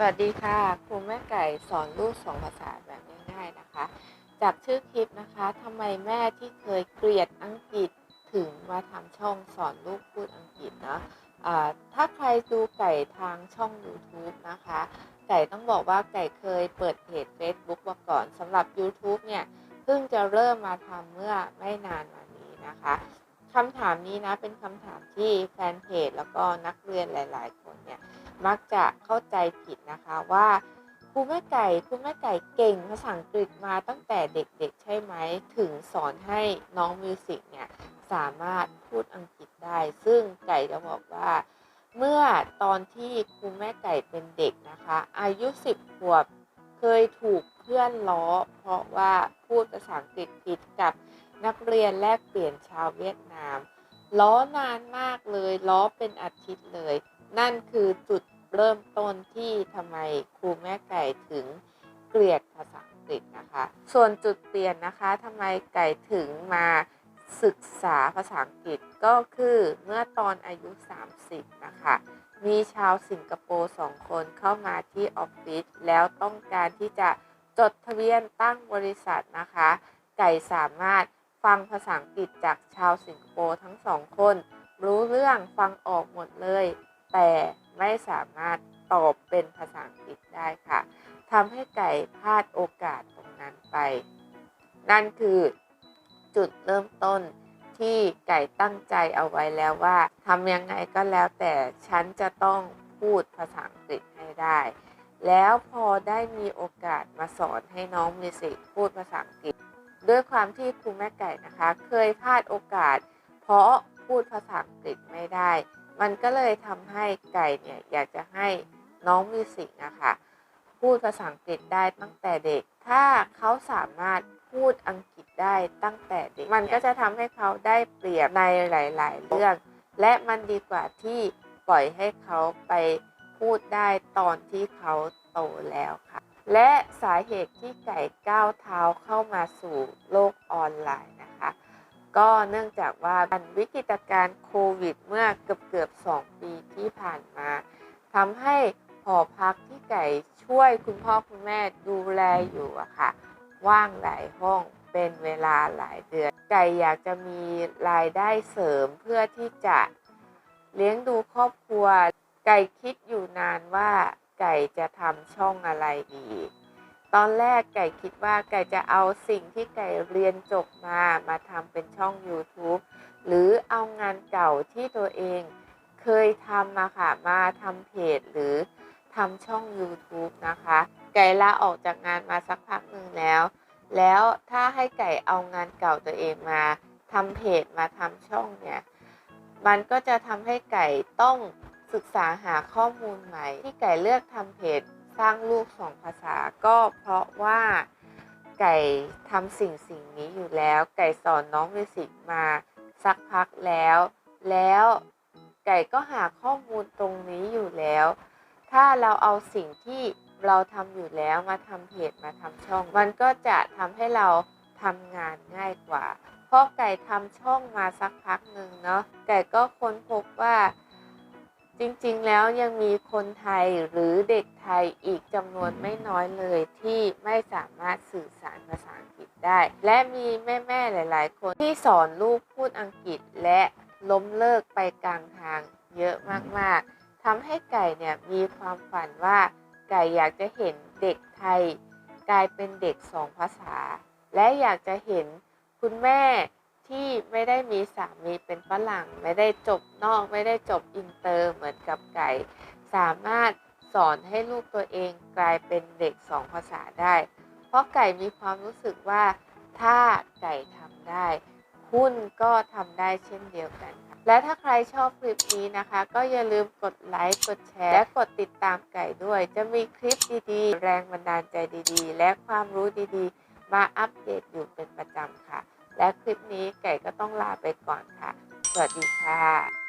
สวัสดีค่ะ ครูแม่ไก่สอนลูกสองภาษาแบบง่ายๆนะคะ จากชื่อคลิปนะคะทำไมแม่ที่เคยเกลียดอังกฤษถึงมาทำช่องสอนลูกพูดอังกฤษเนาะอ่าถ้าใครดูไก่ทางช่อง YouTube นะคะ ไก่ต้องบอกว่าไก่เคยเปิดเพจ Facebook มาก่อนสำหรับ YouTube เนี่ย เพิ่งจะเริ่มมาทำเมื่อไม่นานมานี้นะคะคำถามนี้นะเป็นคำถามที่แฟนเพจแล้วก็นักเรียนหลาย ๆ คนเนี่ย มักจะเข้าใจผิดนะคะว่าครูแม่ไก่ครูแม่ไก่เก่งภาษาอังกฤษมาตั้งแต่เด็กๆ ใช่ไหมถึงสอนให้น้องมิวสิกเนี่ยสามารถพูดอังกฤษได้ ซึ่งไก่จะบอกว่า เมื่อตอนที่ครูแม่ไก่เป็นเด็กนะคะ อายุ 10 ขวบเคยถูกเพื่อนล้อ เพราะว่าพูดภาษาอังกฤษผิดกับนักเรียนแลกเปลี่ยนชาวเวียดนามล้อนานมากเลยล้อเป็นอาทิตย์เลย นั่นคือจุดเริ่มต้นที่ทำไมครูแม่ไก่ถึงเกลียดภาษาอังกฤษนะคะ ส่วนจุดเปลี่ยนนะคะทำไมไก่ถึงมาศึกษาภาษาอังกฤษก็คือเมื่อตอนอายุ 30 นะคะ มีชาวสิงคโปร์สองคนเข้ามาที่ออฟฟิศแล้วต้องการที่จะจดทะเบียนตั้งบริษัทนะคะ ไก่สามารถฟังภาษาอังกฤษจากชาวสิงคโปร์ทั้งสองคน รู้เรื่องฟังออกหมดเลย แต่ไม่สามารถตอบเป็นภาษาอังกฤษได้ค่ะทำให้ไก่พลาดโอกาสตรงนั้นไป นั่นคือจุดเริ่มต้นที่ไก่ตั้งใจเอาไว้แล้วว่าทำยังไงก็แล้วแต่ฉันจะต้องพูดภาษาอังกฤษให้ได้ แล้วพอได้มีโอกาสมาสอนให้น้องมิสิพูดภาษาอังกฤษ ด้วยความที่ครูแม่ไก่นะคะ เคยพลาดโอกาส เพราะพูดภาษาอังกฤษไม่ได้ มันก็เลยทำให้ไก่เนี่ยอยากจะให้น้องมิสิกนะคะพูดภาษาอังกฤษได้ตั้งแต่เด็ก ถ้าเขาสามารถพูดอังกฤษได้ตั้งแต่เด็ก มันก็จะทำให้เขาได้เปรียบในหลาย ๆ เรื่อง และมันดีกว่าที่ปล่อยให้เขาไปพูดได้ตอนที่เขาโตแล้วค่ะ และสาเหตุที่ไก่ก้าวเท้าเข้ามาสู่โลกออนไลน์ ก็เนื่องจากว่าวิกฤตการโควิด เมื่อเกือบเกือบสองปีที่ผ่านมาทำให้หอพักที่ไก่ช่วยคุณพ่อคุณแม่ดูแลอยู่อะค่ะ ว่างหลายห้องเป็นเวลาหลายเดือน ไก่อยากจะมีรายได้เสริมเพื่อที่จะเลี้ยงดูครอบครัว ไก่คิดอยู่นานว่าไก่จะทำช่องอะไรดี ตอนแรกไก่คิดว่าไก่จะเอาสิ่งที่ไก่เรียนจบมามาทำเป็นช่อง YouTube หรือเอางานเก่าที่ตัวเองเคยทำมาค่ะมาทำเพจหรือทำช่อง YouTube นะคะ ไก่ลาออกจากงานมาสักพักหนึ่งแล้ว แล้วถ้าให้ไก่เอางานเก่าตัวเองมาทำเพจมาทำช่องเนี่ย มันก็จะทำให้ไก่ต้องศึกษาหาข้อมูลใหม่ที่ไก่เลือกทำเพจ สร้างลูกสองภาษาก็เพราะว่าไก่ทำสิ่งสิ่งนี้อยู่แล้ว ไก่สอนน้องมิวสิกมาสักพักแล้ว แล้วไก่ก็หาข้อมูลตรงนี้อยู่แล้ว ถ้าเราเอาสิ่งที่เราทำอยู่แล้วมาทำเพจมาทำช่อง มันก็จะทำให้เราทำงานง่ายกว่า เพราะไก่ทำช่องมาสักพักหนึ่งเนาะไก่ก็ค้นพบว่า ริงๆ แล้วยังมีคนไทยหรือเด็กไทยอีกจำนวนไม่น้อยเลยที่ไม่สามารถสื่อสารภาษาอังกฤษได้ และมีแม่ๆหลาย ๆ คนที่สอนลูกพูดอังกฤษและล้มเลิกไปกลางทางเยอะมากๆทำให้ไก่เนี่ยมีความฝันว่าไก่อยากจะเห็นเด็กไทย กลายเป็นเด็กสองภาษา และอยากจะเห็นคุณแม่ ที่ไม่ได้มีสามีเป็นฝรั่ง ไม่ได้จบนอกไม่ได้จบอินเตอร์เหมือนกับไก่ สามารถสอนให้ลูกตัวเองกลายเป็นเด็กสองภาษาได้ เพราะไก่มีความรู้สึกว่าถ้าไก่ทำได้หุ้นก็ทำได้เช่นเดียวกัน และถ้าใครชอบคลิปนี้นะคะ ก็อย่าลืมกดไลค์กดแชร์และกดติดตามไก่ด้วย จะมีคลิปดีๆ แรงบันดาลใจดีๆ และความรู้ดีๆ มาอัปเดตอยู่เป็นประจำค่ะ และคลิปนี้ไก่ก็ต้องลาไปก่อนค่ะ สวัสดีค่ะ